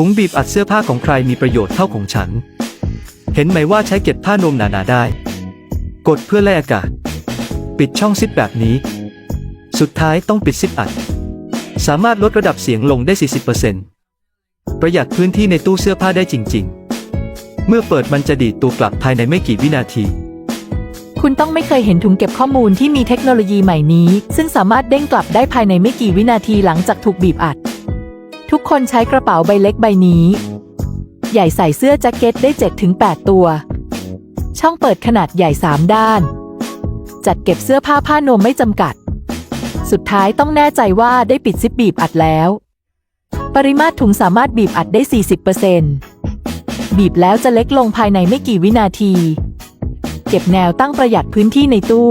ถุงบีบอัดเสื้อผ้าของใครมีประโยชน์เท่าของฉัน เห็นไหมว่าใช้เก็บผ้านมหนาๆได้ กดเพื่อไล่อากาศ ปิดช่องซิปแบบนี้ สุดท้ายต้องปิดซิปอัด สามารถลดระดับเสียงลงได้ 40%ประหยัดพื้นที่ในตู้เสื้อผ้าได้จริง ๆ เมื่อเปิดมันจะดีดตัวกลับภายในไม่กี่วินาทีคุณต้องไม่เคยเห็นถุงเก็บข้อมูลที่มีเทคโนโลยีใหม่นี้ ซึ่งสามารถเด้งกลับได้ภายในไม่กี่วินาทีหลังจากถูกบีบอัด ทุกคนใช้กระเป๋าใบเล็กใบนี้ ใหญ่ใส่เสื้อแจ็คเก็ตได้ 7-8 ตัว ช่องเปิดขนาดใหญ่ 3 ด้าน จัดเก็บเสื้อผ้าผ้านวมไม่จำกัด สุดท้ายต้องแน่ใจว่าได้ปิดซิปบีบอัดแล้ว ปริมาตรถุงสามารถบีบอัดได้ 40%บีบแล้วจะเล็กลงภายในไม่กี่วินาที เก็บแนวตั้งประหยัดพื้นที่ในตู้